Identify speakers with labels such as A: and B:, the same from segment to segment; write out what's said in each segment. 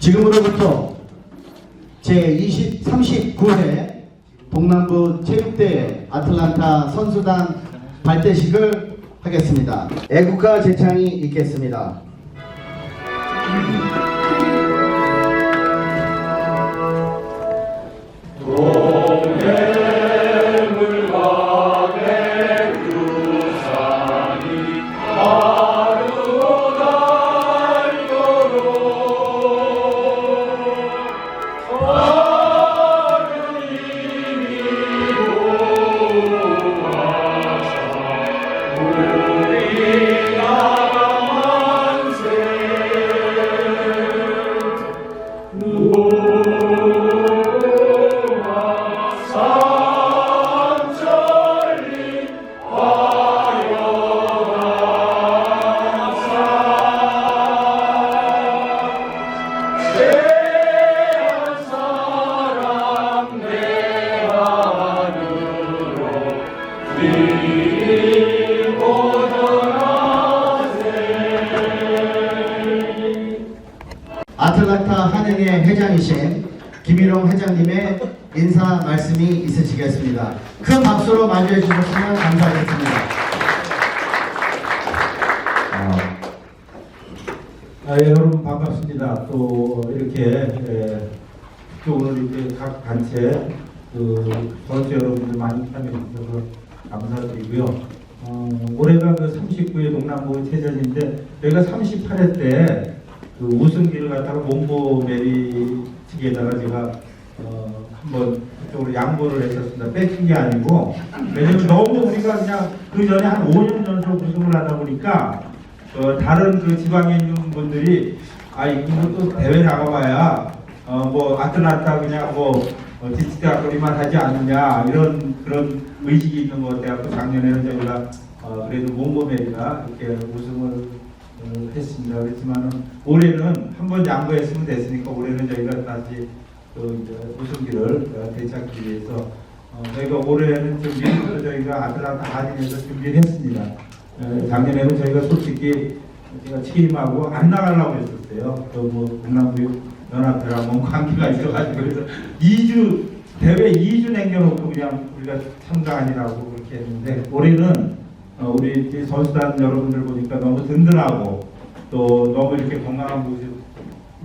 A: 지금으로부터 제20, 39회 동남부 체육대회 아틀란타 선수단 발대식을 하겠습니다. 애국가 제창이 있겠습니다. 있으시겠습니다. 큰 박수로 맞이해 주셨으면 감사하겠습니다.
B: 아, 예, 여러분 반갑습니다. 또 이렇게 예, 또 오늘 이렇게 각 단체 그 선수 여러분들 많이 참여해 주셔서 감사드리고요. 어, 올해가 그 39회 동남부 체전인데 저희가 38회 때 그 우승기를 갖다가 몽고 메리 측에다가 제가 어, 한번 그 쪽으로 양보를 했었습니다. 뺏긴 게 아니고 왜냐면 너무 우리가 그냥 그 전에 한 5년 전속 우승을 하다 보니까 어, 다른 그 지방에 있는 분들이 아 이거 또 대회 나가봐야 어, 뭐 아틀란타 그냥 뭐 어, 디스트리만 하지 않느냐 이런 그런 의식이 있는 것 같아요. 작년에는 저희가 어, 그래도 몽고메리가 이렇게 우승을 어, 했습니다. 그렇지만은 올해는 한 번 양보했으면 됐으니까 올해는 저희가 다시 그 이제 우승기를 어, 되찾기 위해서 어, 저희가 올해는 좀 미리부터 저희가 아틀란타 하진에서 준비를 했습니다. 어, 작년에는 저희가 솔직히 제가 취임하고 안 나가려고 했었어요. 또뭐 동남부 연합회랑 뭔 관계가 있어가지고 그래서 2주 대회 2주 남겨놓고 그냥 우리가 참가 아니라고 그렇게 했는데 올해는 어, 우리 선수단 여러분들 보니까 너무 든든하고 또 너무 이렇게 건강한 모습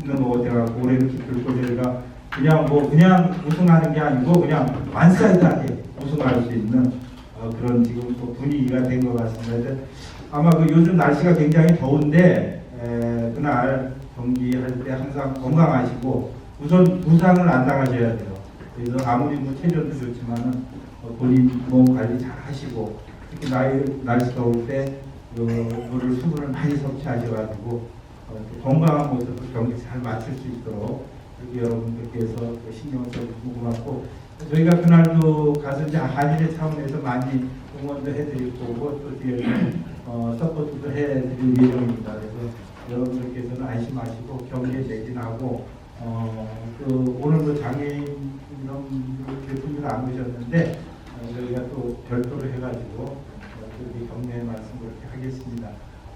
B: 있는 것 같아갖고 올해는 기필코 저희가 그냥 뭐 그냥 우승하는 게 아니고 그냥 완사이드하게 우승할 수 있는 어, 그런 지금 또 분위기가 된 것 같습니다. 아마 그 요즘 날씨가 굉장히 더운데 에, 그날 경기할 때 항상 건강하시고 우선 부상을 안 당하셔야 돼요. 그래서 아무리 뭐 체력도 좋지만은 어, 본인 몸 관리 잘 하시고 특히 나이 날씨 더울 때 그, 물을 수분을 많이 섭취하셔가지고 어, 또 건강한 모습으로 경기 잘 마칠 수 있도록 이렇게 여러분들께서 또 신경을 써주시고 고맙고 저희가 그날도 가서 이제 한일의 차원에서 많이 응원도 해드릴 거고 또 뒤에 어, 서포트도 해드릴 예정입니다. 그래서 여러분들께서는 안심하시고 경기에 매진하고 어, 그 오늘도 장애인 대표님을 안 오셨는데 어, 저희가 또 별도로 해가지고 어, 그렇게 격려의 말씀 그렇게 하겠습니다.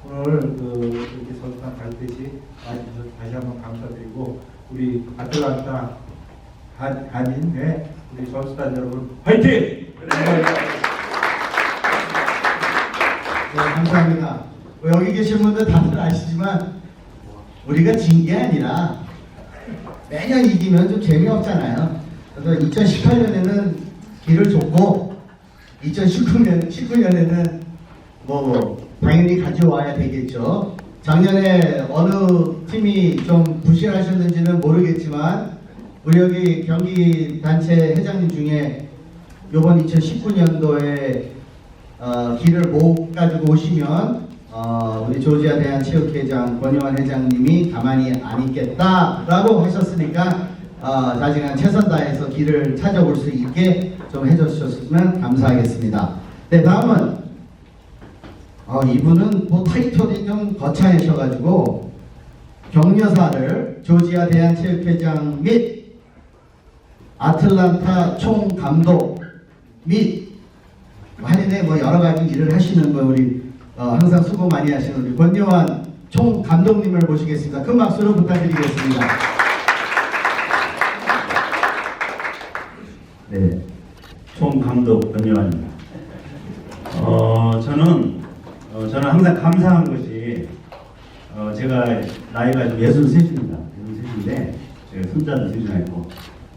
B: 오늘 그 이렇게 선수단 발대식 와주셔서 다시 한번 감사드리고 우리 아틀란타 한, 한인의 우리 선수단 여러분 화이팅!
A: 네, 감사합니다. 뭐 여기 계신 분들 다들 아시지만 우리가 진 게 아니라 매년 이기면 좀 재미없잖아요. 그래서 2018년에는 길을 줬고 2019년 19년에는 뭐 당연히 가져와야 되겠죠. 작년에 어느 팀이 좀 부실하셨는지는 모르겠지만 우리 여기 경기 단체 회장님 중에 이번 2019년도에 어, 길을 못 가지고 오시면 어, 우리 조지아 대한 체육회장 권영환 회장님이 가만히 안 있겠다라고 하셨으니까 어, 자신한 최선 다해서 길을 찾아올 수 있게 좀 해주셨으면 감사하겠습니다. 네 다음은 아, 이분은 뭐 타이틀이 좀 거창하셔가지고 격려사를 조지아 대한체육회장 및 아틀란타 총감독 및 한인의 뭐 여러 가지 일을 하시는 거 우리 어, 항상 수고 많이 하시는 우리 권여환 총 감독님을 모시겠습니다. 큰 박수로 부탁드리겠습니다.
C: 네, 총 감독 권여환입니다. 어, 저는 어, 저는 항상 감사한 것이 어, 제가 나이가 지금 63입니다. 63인데 제가 손자도 있고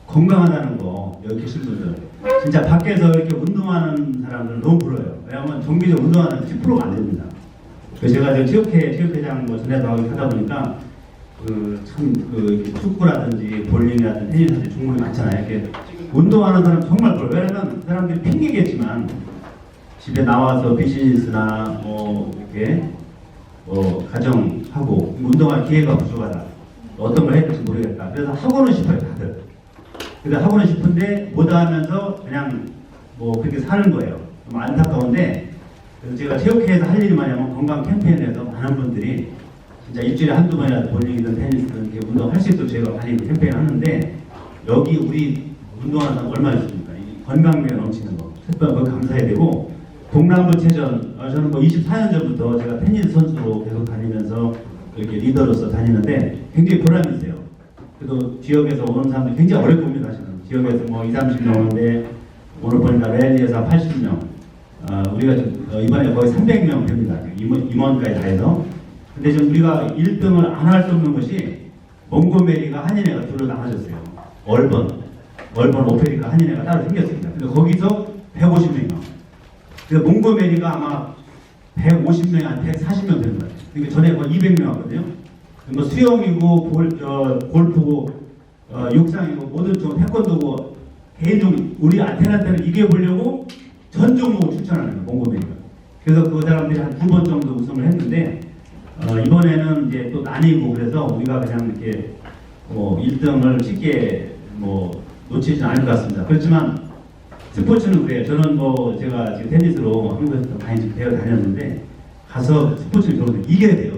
C: 건강하다는 거 여기 계신 분들 진짜 밖에서 이렇게 운동하는 사람들 너무 부러워요. 왜냐하면 정기적 운동하는 10%가 안 됩니다. 그래서 제가 지금 체육회 체육회장 뭐 전에도 하고 하다 보니까 그참그 축구라든지 볼링이라든지 테니스라든지 종목이 많잖아요. 이렇게 운동하는 사람 정말 부러워요. 왜냐면 사람들이 핑계겠지만 집에 나와서 비즈니스나 뭐 이렇게 뭐 가정하고 운동할 기회가 부족하다. 어떤 걸 해야 될지 모르겠다. 그래서 하고는 싶어요, 다들. 그래서 하고는 싶은데 못하면서 그냥 뭐 그렇게 사는 거예요. 좀 안타까운데 그래서 제가 체육회에서 할 일이 뭐냐면 건강 캠페인에서 많은 분들이 진짜 일주일에 한두 번이라도 볼링이든 테니스든 이렇게 운동할 수 있도록 제가 많이 캠페인 하는데 여기 우리 운동하는 사람 얼마나 있습니까? 이 건강미가 넘치는 거. 그거 감사해야 되고 동남부체전 어, 저는 뭐 24년 전부터 제가 테니스 선수로 계속 다니면서 이렇게 리더로서 다니는데 굉장히 보람이 있어요. 그래도 지역에서 오는 사람들 굉장히 어렵게 옵니다. 사실은. 지역에서 뭐 2, 30명 오는데 오늘 보니까 랠리에서 80명 어, 우리가 좀, 어, 이번에 거의 300명 됩니다. 임원, 임원까지 다 해서. 근데 지금 우리가 1등을 안 할 수 없는 것이 몽고메리가 한인회가 둘로 나눠졌어요. 얼번, 얼번 오페리카 한인회가 따로 생겼습니다. 근데 거기서 150명이요. 그래서 몽고메리가 아마 150명, 한 140명 되는 거예요. 그러니까 전에 뭐 200명 왔거든요. 뭐 수영이고 골, 어, 골프고 어, 육상이고 모든 종 태권도고 개인 종 우리 아테나한테는 이겨보려고 전 종목을 추천하는 거예요. 몽고메리가. 그래서 그 사람들이 한 두 번 정도 우승을 했는데 어, 이번에는 이제 또 나뉘고 그래서 우리가 그냥 이렇게 뭐 1등을 쉽게 뭐 놓치지는 않을 것 같습니다. 그렇지만 스포츠는 그래요. 저는 뭐 제가 지금 테니스로 한국에서 많이 배워 다녔는데 가서 스포츠를 저는 이겨야 돼요.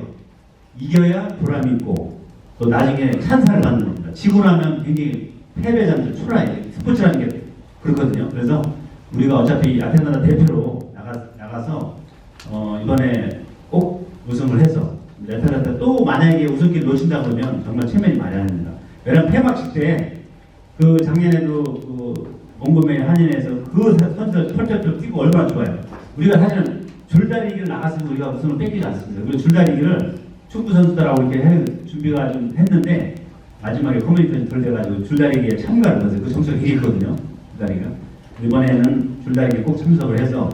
C: 이겨야 보람이 있고 또 나중에 찬사를 받는 겁니다. 지고 나면 굉장히 패배자들 초라해. 스포츠라는 게 그렇거든요. 그래서 우리가 어차피 아테나다 대표로 나가, 나가서 어, 이번에 꼭 우승을 해서 아테나다 또 만약에 우승기를 놓친다 그러면 정말 체면이 많이 합니다. 왜냐면 폐막식 때 그 작년에도 그 몽고메 한인에서 그 선수 펄쩍펄쩍 뛰고 얼마나 좋아요. 우리가 사실은 줄다리기를 나갔으면 우리가 우승을 뺏기지 않습니다. 그리고 줄다리기를 축구 선수들하고 이렇게 해, 준비가 좀 했는데 마지막에 커뮤니케이션 덜 돼가지고 줄다리기에 참가를 못해서 그 되게 있거든요. 줄다리기가. 이번에는 줄다리기에 꼭 참석을 해서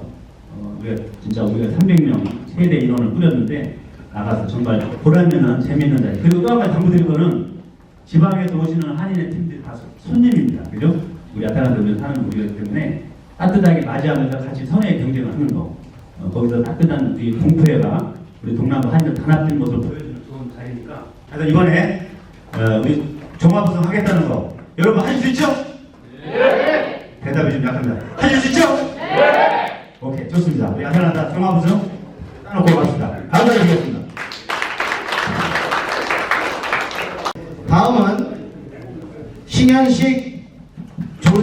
C: 어, 우리가 진짜 우리가 300명 최대 인원을 꾸렸는데 나가서 정말 보라면은 재밌는 자리. 그리고 또 한 가지 당부드릴 거는 지방에서 오시는 한인의 팀들이 다 손님입니다. 그죠? 우리 아타란드에 사는 우리이기 때문에 따뜻하게 맞이하면서 같이 선의 경쟁을 하는 거. 어, 거기서 따뜻한 우리 동포회가 우리 동남아 한인들 단합된 모습을 보여주는 좋은 자리니까. 그래서 이번에 어, 우리 종합우승 하겠다는 거 여러분 하실 수 있죠? 네. 대답이 좀 약합니다. 하실 수 있죠? 네. 오케이 좋습니다. 우리 아타란다 종합우승 따놓고 갑시다. 감사드리겠습니다.
A: 다음은 신현식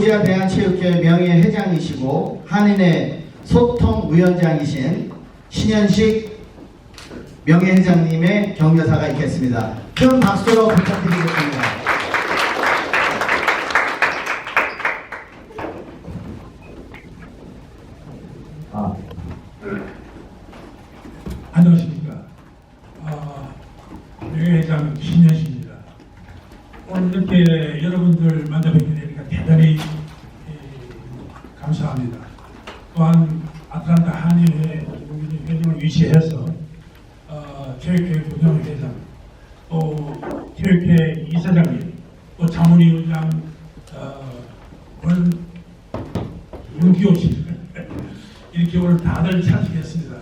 A: 조지아 대한체육회 명예회장이시고 한인의 소통위원장이신 신현식 명예회장님의 격려사가 있겠습니다. 큰 박수로 부탁드리겠습니다.
B: 아,
D: 안녕하십니까. 아, 명예회장 신현식입니다. 오늘 이렇게 여러분들 만나뵙게 되니까 대단히 에, 감사합니다. 또한 아틀란타 한인회 위시해서 어, 체육회 부장회장 또 체육회 이사장님 또 자문위원장 윤기호 씨 이렇게 오늘 다들 참석했습니다.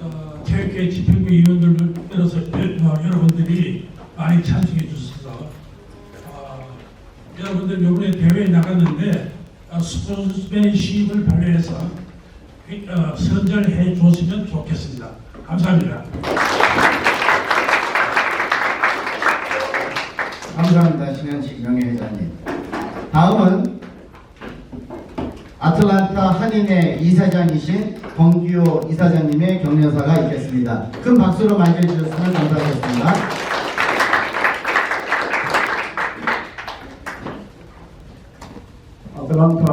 D: 어, 체육회 집행부 위원들을 여, 어, 여러분들이 많이 참석해 주셔서 어, 여러분들 이번에 대회에 나갔는데 어, 스포츠맨십을 발휘해서 어, 선전해 줬으면 좋겠습니다. 감사합니다.
A: 감사합니다. 신현식 명예회장님. 다음은 아틀란타 한인회 이사장이신 권기호 이사장님의 격려사가 있겠습니다. 큰 박수로 맞이해 주셨으면 감사하겠습니다.
E: 아틀란타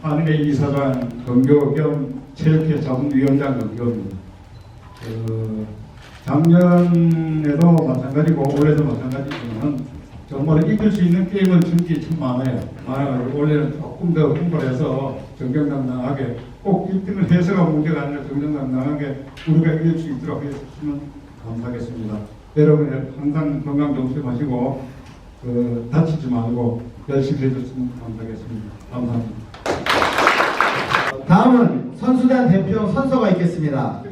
E: 한인의 이사장 정교 겸 체육회 자문위원장 정교입니다. 그 작년에도 마찬가지고 올해도 마찬가지지만 정말 이길 수 있는 게임을 준비 참 많아요. 많아가지고 올해는 조금 더 홍보를 해서 정정당당하게 꼭 1등을 해서가 문제가 아니라 정정당당하게 우리가 이길 수 있도록 해주시면 감사하겠습니다. 여러분 항상 건강 조심하시고 그 다치지 말고 열심히 해줬으면 감사하겠습니다. 감사합니다.
A: 다음은 선수단 대표 선서가 있겠습니다.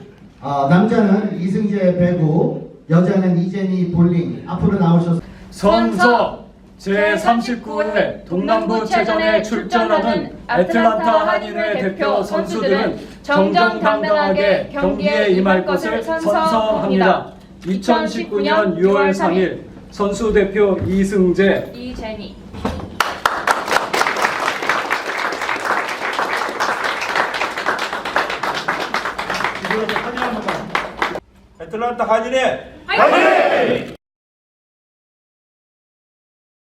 A: 아, 남자는 이승재 배구, 여자는 이재니 볼링 앞으로 나오셔서
F: 선서 제39회 동남부 체전에 출전하는 애틀란타 한인회 대표 선수들은 정정당당하게 경기에 임할 것을 선서합니다. 2019년 6월 3일 선수 대표 이승재
G: 이재니
B: 애틀란타 한인회